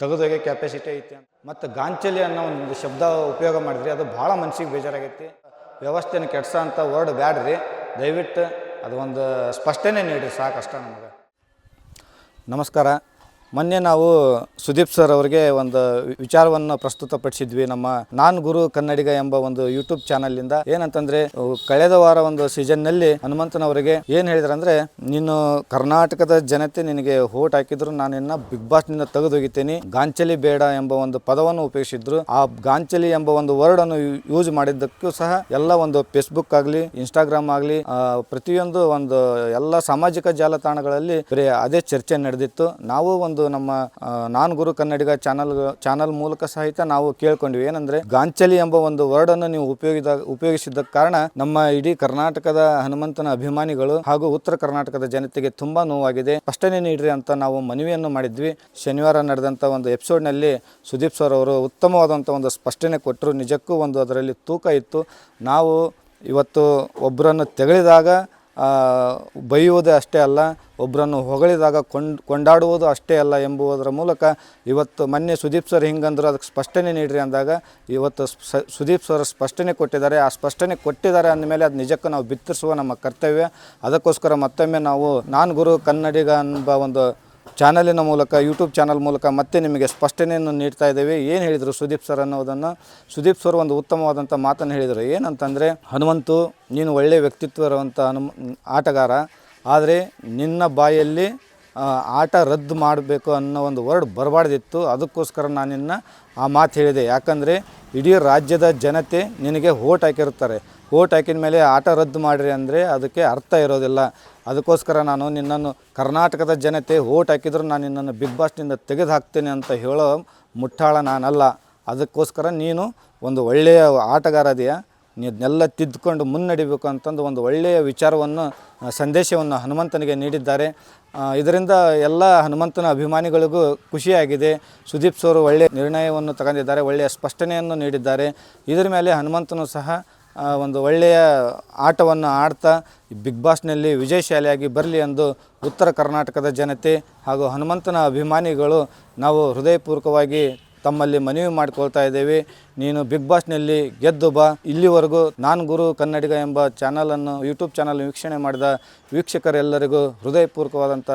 ತೆಗೆದೋಗೆ capacity ಐತಿ ಮತ್ತು ಗಾಂಚಲಿ ಅನ್ನೋ ಒಂದು ಶಬ್ದ ಉಪಯೋಗ ಮಾಡಿದ್ರಿ ಅದು ಭಾಳ ಮನ್ಸಿಗೆ ಬೇಜಾರಾಗೈತಿ. ವ್ಯವಸ್ಥೆನ ಕೆಡ್ಸ ಅಂತ ವರ್ಡ್ ಬ್ಯಾಡ್ರಿ. ದಯವಿಟ್ಟು ಅದು ಒಂದು ಸ್ಪಷ್ಟನೆ ನೀಡಿರಿ, ಸಾಕಷ್ಟ ನಮಗೆ. ನಮಸ್ಕಾರ. ಮೊನ್ನೆ ನಾವು ಸುದೀಪ್ ಸರ್ ಅವರಿಗೆ ಒಂದು ವಿಚಾರವನ್ನು ಪ್ರಸ್ತುತಪಡಿಸಿದ್ವಿ. ನಮ್ಮ ನಾನ್ ಗುರು ಕನ್ನಡಿಗ ಎಂಬ ಒಂದು ಯೂಟ್ಯೂಬ್ ಇಂದ ಏನಂತಂದ್ರೆ ಕಳೆದ ವಾರ ಒಂದು ಸೀಸನ್ನಲ್ಲಿ ಹನುಮಂತನವರಿಗೆ ಏನು ಹೇಳಿದ್ರಂದ್ರೆ ನೀನು ಕರ್ನಾಟಕದ ಜನತೆ ನಿನಗೆ ಹೋಟ್ ಹಾಕಿದ್ರು, ನಾನು ಇನ್ನ ಬಿಗ್ ಬಾಸ್ನಿಂದ ತೆಗೆದೊಗಿತೀನಿ, ಗಾಂಚಲಿ ಬೇಡ ಎಂಬ ಒಂದು ಪದವನ್ನು ಉಪಯೋಗಿಸಿದ್ರು. ಆ ಗಾಂಚಲಿ ಎಂಬ ಒಂದು ವರ್ಡ್ ಅನ್ನು ಯೂಸ್ ಮಾಡಿದ್ದಕ್ಕೂ ಸಹ ಎಲ್ಲ ಒಂದು ಫೇಸ್ಬುಕ್ ಆಗಲಿ ಇನ್ಸ್ಟಾಗ್ರಾಮ್ ಆಗಲಿ ಪ್ರತಿಯೊಂದು ಒಂದು ಎಲ್ಲ ಸಾಮಾಜಿಕ ಜಾಲತಾಣಗಳಲ್ಲಿ ಅದೇ ಚರ್ಚೆ ನಡೆದಿತ್ತು. ನಾವು ಒಂದು ನಮ್ಮ ಆ, ನಾನ್ ಗುರು ಕನ್ನಡಿಗ ಚಾನಲ್ ಚಾನಲ್ ಮೂಲಕ ಸಹಿತ ನಾವು ಕೇಳ್ಕೊಂಡ್ವಿ. ಏನಂದ್ರೆ ಗಾಂಚಲಿ ಎಂಬ ಒಂದು ವರ್ಡ್ ಅನ್ನು ನೀವು ಉಪಯೋಗಿದ ಉಪಯೋಗಿಸಿದ ಕಾರಣ ನಮ್ಮ ಇಡೀ ಕರ್ನಾಟಕದ ಹನುಮಂತನ ಅಭಿಮಾನಿಗಳು ಹಾಗೂ ಉತ್ತರ ಕರ್ನಾಟಕದ ಜನತೆಗೆ ತುಂಬಾ ನೋವಾಗಿದೆ. ಸ್ಪಷ್ಟನೆ ನೀಡ್ರಿ ಅಂತ ನಾವು ಮನವಿಯನ್ನು ಮಾಡಿದ್ವಿ. ಶನಿವಾರ ನಡೆದಂತ ಒಂದು ಎಪಿಸೋಡ್ನಲ್ಲಿ ಸುದೀಪ್ ಸರ್ ಅವರು ಉತ್ತಮವಾದಂಥ ಒಂದು ಸ್ಪಷ್ಟನೆ ಕೊಟ್ಟರು ನಿಜಕ್ಕೂ ಒಂದು ಅದರಲ್ಲಿ ತೂಕ ಇತ್ತು. ನಾವು ಇವತ್ತು ಒಬ್ಬರನ್ನು ತೆಗಳಿದಾಗ ಬೈಯುವುದೇ ಅಷ್ಟೇ ಅಲ್ಲ ಒಬ್ಬರನ್ನು ಹೊಗಳಿದಾಗ ಕೊಂಡ್, ಕೊಂಡಾಡುವುದು ಅಷ್ಟೇ ಅಲ್ಲ ಎಂಬುವುದರ ಮೂಲಕ ಇವತ್ತು ಮೊನ್ನೆ ಸುದೀಪ್ ಸರ್ ಹಿಂಗಂದ್ರು, ಅದಕ್ಕೆ ಸ್ಪಷ್ಟನೆ ನೀಡ್ರಿ ಅಂದಾಗ ಇವತ್ತು ಸುದೀಪ್ ಸರ್ ಸ್ಪಷ್ಟನೆ ಕೊಟ್ಟಿದ್ದಾರೆ. ಆ ಸ್ಪಷ್ಟನೆ ಕೊಟ್ಟಿದ್ದಾರೆ ಅಂದಮೇಲೆ ಅದು ನಿಜಕ್ಕೂ ನಾವು ಬಿತ್ತರಿಸುವ ನಮ್ಮ ಕರ್ತವ್ಯ. ಅದಕ್ಕೋಸ್ಕರ ಮತ್ತೊಮ್ಮೆ ನಾವು, ನಾನು ಗುರು ಕನ್ನಡಿಗ ಎಂಬ ಒಂದು ಚಾನಲಿನ ಮೂಲಕ ಯೂಟ್ಯೂಬ್ ಚಾನಲ್ ಮೂಲಕ ಮತ್ತೆ ನಿಮಗೆ ಸ್ಪಷ್ಟನೆಯನ್ನು ನೀಡ್ತಾ ಇದ್ದೇವೆ. ಏನು ಹೇಳಿದರು ಸುದೀಪ್ ಸರ್ ಅನ್ನೋದನ್ನು? ಸುದೀಪ್ ಸರ್ ಒಂದು ಉತ್ತಮವಾದಂಥ ಮಾತನ್ನು ಹೇಳಿದರು. ಏನಂತಂದರೆ, ಹನುಮಂತು, ನೀನು ಒಳ್ಳೆಯ ವ್ಯಕ್ತಿತ್ವ ಇರುವಂಥ ಆಟಗಾರ. ಆದರೆ ನಿನ್ನ ಬಾಯಲ್ಲಿ ಆಟ ರದ್ದು ಮಾಡಬೇಕು ಅನ್ನೋ ಒಂದು ವರ್ಡ್ ಬರಬಾರ್ದಿತ್ತು. ಅದಕ್ಕೋಸ್ಕರ ನಾನು ನಿನ್ನ ಆ ಮಾತು ಹೇಳಿದೆ. ಯಾಕಂದರೆ ಇಡೀ ರಾಜ್ಯದ ಜನತೆ ನಿನಗೆ ಓಟ್ ಹಾಕಿರ್ತಾರೆ ಓಟ್ ಹಾಕಿದ ಮೇಲೆ ಆಟ ರದ್ದು ಮಾಡಿರಿ ಅಂದರೆ ಅದಕ್ಕೆ ಅರ್ಥ ಇರೋದಿಲ್ಲ. ಅದಕ್ಕೋಸ್ಕರ ನಾನು ನಿನ್ನನ್ನು ಕರ್ನಾಟಕದ ಜನತೆ ಓಟ್ ಹಾಕಿದ್ರು ನಾನು ನಿನ್ನನ್ನು ಬಿಗ್ ಬಾಸ್ನಿಂದ ತೆಗೆದು ಹಾಕ್ತೇನೆ ಅಂತ ಹೇಳೋ ಮುಟ್ಟಾಳ ನಾನಲ್ಲ. ಅದಕ್ಕೋಸ್ಕರ ನೀನು ಒಂದು ಒಳ್ಳೆಯ ಆಟಗಾರ ಅದೆಯಾ? ಇದನ್ನೆಲ್ಲ ತಿದ್ದುಕೊಂಡು ಮುನ್ನಡಿಬೇಕು ಅಂತಂದು ಒಂದು ಒಳ್ಳೆಯ ವಿಚಾರವನ್ನು ಸಂದೇಶವನ್ನು ಹನುಮಂತನಿಗೆ ನೀಡಿದ್ದಾರೆ. ಇದರಿಂದ ಎಲ್ಲ ಹನುಮಂತನ ಅಭಿಮಾನಿಗಳಿಗೂ ಖುಷಿಯಾಗಿದೆ. ಸುದೀಪ್ ಸರ್ ಒಳ್ಳೆಯ ನಿರ್ಣಯವನ್ನು ತಗೊಂಡಿದ್ದಾರೆ, ಒಳ್ಳೆಯ ಸ್ಪಷ್ಟನೆಯನ್ನು ನೀಡಿದ್ದಾರೆ. ಇದರ ಮೇಲೆ ಹನುಮಂತನು ಸಹ ಒಂದು ಒಳ್ಳೆಯ ಆಟವನ್ನು ಆಡ್ತಾ, ಬಿಗ್ ಬಾಸ್ನಲ್ಲಿ ವಿಜಯಶಾಲಿಯಾಗಿ ಬರಲಿ ಎಂದು ಉತ್ತರ ಕರ್ನಾಟಕದ ಜನತೆ ಹಾಗೂ ಹನುಮಂತನ ಅಭಿಮಾನಿಗಳು ನಾವು ಹೃದಯಪೂರ್ವಕವಾಗಿ ತಮ್ಮಲ್ಲಿ ಮನವಿ ಮಾಡಿಕೊಳ್ತಾ ಇದ್ದೇವೆ. ನೀನು ಬಿಗ್ ಬಾಸ್ನಲ್ಲಿ ಗೆದ್ದು ಬಾ. ಇಲ್ಲಿವರೆಗೂ ನಾನು ಗುರು ಕನ್ನಡಿಗ ಎಂಬ ಚಾನಲನ್ನು ಯೂಟ್ಯೂಬ್ ಚಾನಲ್ ವೀಕ್ಷಣೆ ಮಾಡಿದ ವೀಕ್ಷಕರೆಲ್ಲರಿಗೂ ಹೃದಯಪೂರ್ವಕವಾದಂಥ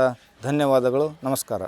ಧನ್ಯವಾದಗಳು. ನಮಸ್ಕಾರ.